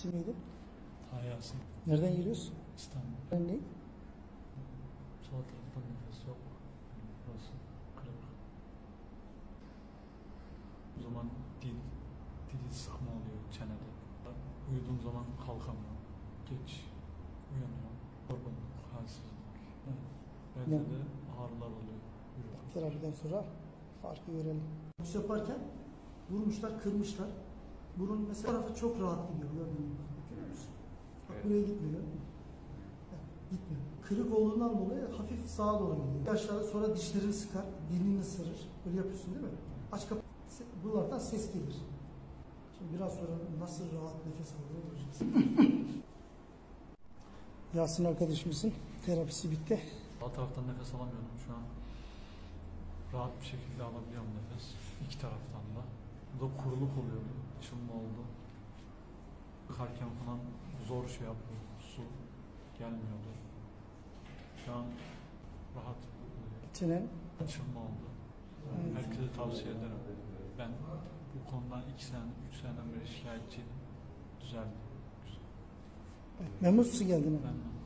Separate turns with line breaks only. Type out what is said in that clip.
İsim neydi?
Hayasın
Nereden geliyorsun?
İstanbul.
Ben ne?
Sol taraftan nefes yok. Burası kırık. O zaman dil, dili sıkma oluyor çenede. Uyuduğum zaman kalkamıyorum. Geç uyanıyorum. Yorgunluk, halsizlik. Evet. Bende
Ne?
de ağrılar oluyor. Yürürken.
Terapiden sonra farkı görelim. Boks yaparken vurmuşlar, kırmışlar. Burun mesela tarafı çok rahat gidiyor gördüğün gibi. Görüyor musun? Bak
Evet.
buraya gitmiyor. Gitmiyor. Kırık olduğundan dolayı hafif sağa doğru gidiyor. Aşağıda sonra dişlerini sıkar, dilini ısırır. Böyle yapıyorsun değil mi? Aç kapı. Buralardan ses gelir. Şimdi biraz sonra nasıl rahat nefes aldığını göreceğiz. Yasin arkadaşımızın terapisi bitti.
Sağ taraftan nefes alamıyordum şu an. Rahat bir şekilde alabiliyorum nefes. İki taraftan da. Bu da kuruluk oluyordu. Açılma oldu. Kalkarken falan zor şey yapıyor. Su gelmiyordu. Şu an rahat.
Çenen
Açılma oldu.
Evet.
Herkese tavsiye ederim. Ben bu konudan iki sene, üç seneden beri şikayetçiydim. Düzeldi. Güzel.
memnun musun geldiğine?
Ben